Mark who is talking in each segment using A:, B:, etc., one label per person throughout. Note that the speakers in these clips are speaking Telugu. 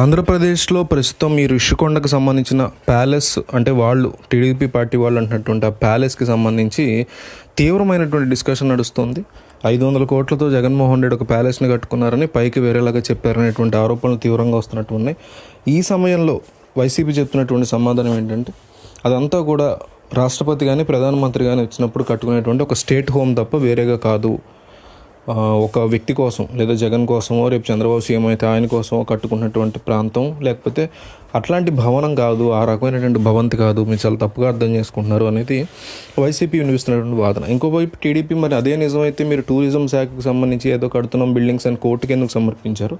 A: ఆంధ్రప్రదేశ్లో ప్రస్తుతం ఈ ఋషికొండకు సంబంధించిన ప్యాలెస్ అంటే వాళ్ళు టీడీపీ పార్టీ వాళ్ళు అంటున్నటువంటి ఆ ప్యాలెస్కి సంబంధించి తీవ్రమైనటువంటి డిస్కషన్ నడుస్తుంది. ఐదు వందల కోట్లతో జగన్మోహన్ రెడ్డి ఒక ప్యాలెస్ని కట్టుకున్నారని పైకి వేరేలాగా చెప్పారనేటువంటి ఆరోపణలు తీవ్రంగా వస్తున్నట్టు ఉన్నాయి. ఈ సమయంలో వైసీపీ చెప్తున్నటువంటి సమాధానం ఏంటంటే అదంతా కూడా రాష్ట్రపతి కానీ ప్రధానమంత్రి కానీ వచ్చినప్పుడు కట్టుకునేటువంటి ఒక స్టేట్ హోమ్ తప్ప వేరేగా కాదు. ఒక వ్యక్తి కోసం లేదా జగన్ కోసమో రేపు చంద్రబాబు సీఎం అయితే ఆయన కోసమో కట్టుకున్నటువంటి ప్రాంతం లేకపోతే అట్లాంటి భవనం కాదు ఆ రకమైనటువంటి భవంతి కాదు మీరు చాలా తప్పుగా అర్థం చేసుకుంటున్నారు అనేది వైసీపీ వినిపిస్తున్నటువంటి వాదన. ఇంకోవైపు టీడీపీ మరి అదే నిజమైతే మీరు టూరిజం శాఖకు సంబంధించి ఏదో కడుతున్నాం బిల్డింగ్స్ అని కోర్టుకి ఎందుకు సమర్పించారు.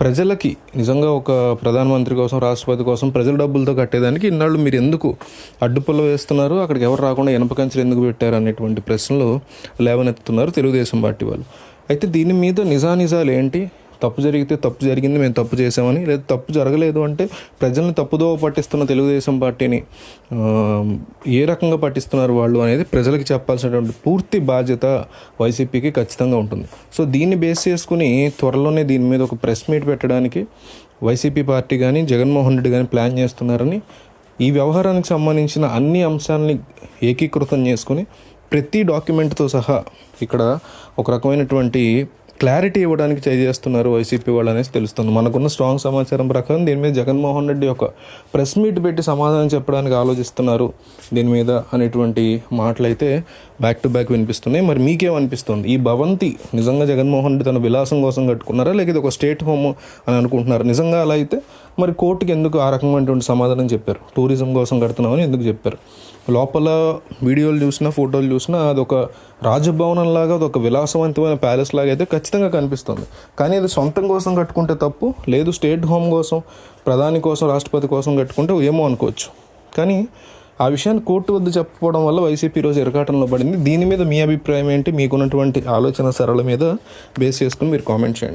A: ప్రజలకి నిజంగా ఒక ప్రధానమంత్రి కోసం రాష్ట్రపతి కోసం ప్రజల డబ్బులతో కట్టేదానికి ఇన్నాళ్ళు మీరు ఎందుకు అడ్డుపుల్ల వేస్తున్నారు? అక్కడికి ఎవరు రాకుండా ఇనప కంచెలు ఎందుకు పెట్టారు? అనేటువంటి ప్రశ్నలు లేవనెత్తుతున్నారు తెలుగుదేశం పార్టీ వాళ్ళు. అయితే దీని మీద నిజానిజాలు ఏంటి? తప్పు జరిగితే తప్పు జరిగింది మేము తప్పు చేసామని లేదా తప్పు జరగలేదు అంటే ప్రజల్ని తప్పుదోవ పట్టిస్తున్న తెలుగుదేశం పార్టీని ఏ రకంగా పట్టిస్తున్నారు వాళ్ళు అనేది ప్రజలకు చెప్పాల్సినటువంటి పూర్తి బాధ్యత వైసీపీకి ఖచ్చితంగా ఉంటుంది. సో దీన్ని బేస్ చేసుకుని త్వరలోనే దీని మీద ఒక ప్రెస్ మీట్ పెట్టడానికి వైసీపీ పార్టీ కానీ జగన్మోహన్ రెడ్డి కానీ ప్లాన్ చేస్తున్నారని ఈ వ్యవహారానికి సంబంధించిన అన్ని అంశాలని ఏకీకృతం చేసుకుని ప్రతి డాక్యుమెంట్తో సహా ఇక్కడ ఒక రకమైనటువంటి క్లారిటీ ఇవ్వడానికి ట్రై చేస్తున్నారు వైసీపీ వాళ్ళు అనేసి తెలుస్తుంది. మనకున్న స్ట్రాంగ్ సమాచారం ప్రకారం దీని మీద జగన్మోహన్ రెడ్డి ఒక ప్రెస్ మీట్ పెట్టి సమాధానం చెప్పడానికి ఆలోచిస్తున్నారు. దీని మీద అనేటువంటి మాటలు అయితే బ్యాక్ టు బ్యాక్ వినిపిస్తున్నాయి. మరి మీకేమనిపిస్తుంది? ఈ భవంతి నిజంగా జగన్మోహన్ రెడ్డి తన విలాసం కోసం కట్టుకున్నారా? లేకపోతే ఒక స్టేట్ హోమ్ అని అనుకుంటున్నారు? నిజంగా అలా అయితే మరి కోర్టుకి ఎందుకు ఆ రకమైనటువంటి సమాధానం చెప్పారు? టూరిజం కోసం కడుతున్నామని ఎందుకు చెప్పారు? లోపల వీడియోలు చూసినా ఫోటోలు చూసినా అదొక రాజభవనం లాగా అదొక విలాసవంతమైన ప్యాలెస్ లాగా అయితే ఖచ్చితంగా కనిపిస్తుంది. కానీ అది సొంతం కోసం కట్టుకుంటే తప్పు లేదు స్టేట్ హోమ్ కోసం ప్రధాని కోసం రాష్ట్రపతి కోసం కట్టుకుంటే ఏమో అనుకోవచ్చు. కానీ ఆ విషయాన్ని కోర్టు వద్ద చెప్పకపోవడం వల్ల వైసీపీ రోజు ఇరకాటంలో పడింది. దీని మీద మీ అభిప్రాయం ఏంటి? మీకున్నటువంటి ఆలోచన సరళ మీద బేస్ చేసుకుని మీరు కామెంట్ చేయండి.